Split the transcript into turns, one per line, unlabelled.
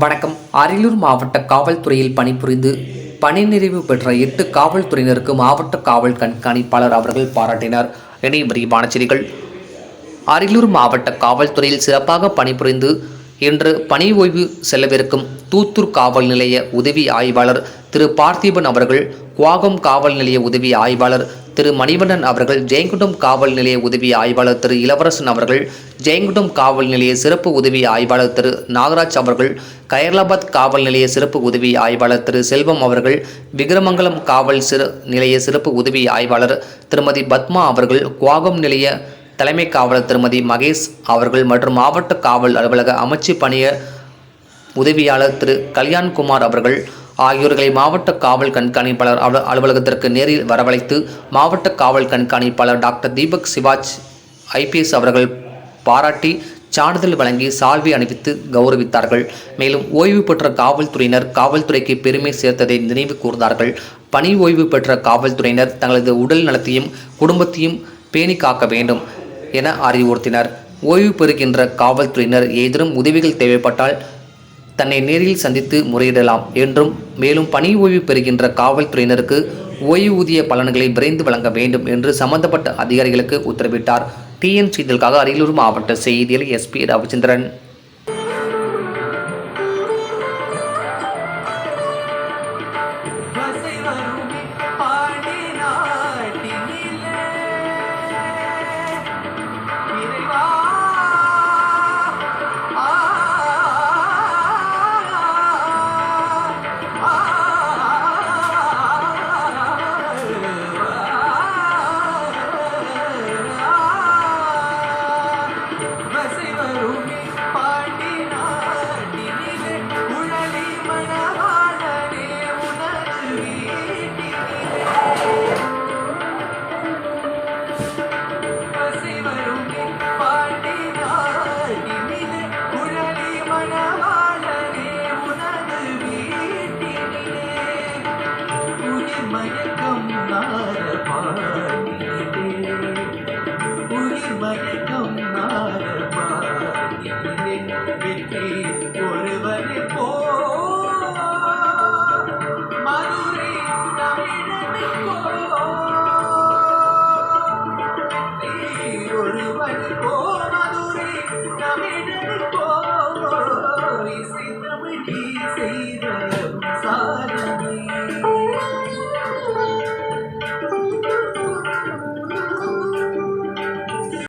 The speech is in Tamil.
வணக்கம். அரியலூர் மாவட்ட காவல்துறையில் பணிபுரிந்து பணி நிறைவு பெற்ற எட்டு காவல்துறையினருக்கு மாவட்ட காவல் கண்காணிப்பாளர் அவர்கள் பாராட்டினார். இனி விரிவான செய்திகள். அரியலூர் மாவட்ட காவல்துறையில் சிறப்பாக பணிபுரிந்து இன்று பணி ஓய்வு செல்லவிருக்கும் தூத்தூர் காவல் நிலைய உதவி ஆய்வாளர் திரு பார்த்திபன் அவர்கள் குவாகம் காவல் நிலைய உதவி ஆய்வாளர் திரு மணிவண்ணன் அவர்கள் ஜெயங்குண்டம் காவல் நிலைய உதவி ஆய்வாளர் திரு இளவரசன் அவர்கள் ஜெயங்குண்டம் காவல் நிலைய சிறப்பு உதவி ஆய்வாளர் திரு நாகராஜ் அவர்கள் கயர்லாபாத் காவல் நிலைய சிறப்பு உதவி ஆய்வாளர் திரு செல்வம் அவர்கள் விக்ரமங்கலம் காவல் சிறு நிலைய சிறப்பு உதவி ஆய்வாளர் திருமதி பத்மா அவர்கள் குவாகம் நிலைய தலைமை காவலர் திருமதி மகேஷ் அவர்கள் மற்றும் மாவட்ட காவல் அலுவலக அமைச்சு பணிய உதவியாளர் திரு கல்யாண்குமார் அவர்கள் ஆகியோர்களை மாவட்ட காவல் கண்காணிப்பாளர் அலுவலகத்திற்கு நேரில் வரவழைத்து மாவட்ட காவல் கண்காணிப்பாளர் டாக்டர் தீபக் சிவாஜ் ஐபிஎஸ் அவர்கள் பாராட்டி சான்றிதழ் வழங்கி சால்வை அணிவித்து கௌரவித்தார்கள். மேலும் ஓய்வு பெற்ற காவல்துறையினர் காவல்துறைக்கு பெருமை சேர்த்ததை நினைவு கூர்ந்தார்கள். பணி ஓய்வு பெற்ற காவல்துறையினர் தங்களது உடல் நலத்தையும் குடும்பத்தையும் பேணி காக்க வேண்டும் என அறிவுறுத்தினர். ஓய்வு பெறுகின்ற காவல்துறையினர் ஏதேனும் உதவிகள் தேவைப்பட்டால் தன்னை நேரில் சந்தித்து முறையிடலாம் என்றும் மேலும் பணி ஓய்வு பெறுகின்ற காவல்துறையினருக்கு ஓய்வூதிய பலன்களை விரைந்து வழங்க வேண்டும் என்று சம்பந்தப்பட்ட அதிகாரிகளுக்கு உத்தரவிட்டார். டிஎன் செய்திகளுக்காக அரியலூர் மாவட்ட செய்தியில் எஸ்பி ரவிச்சந்திரன் heart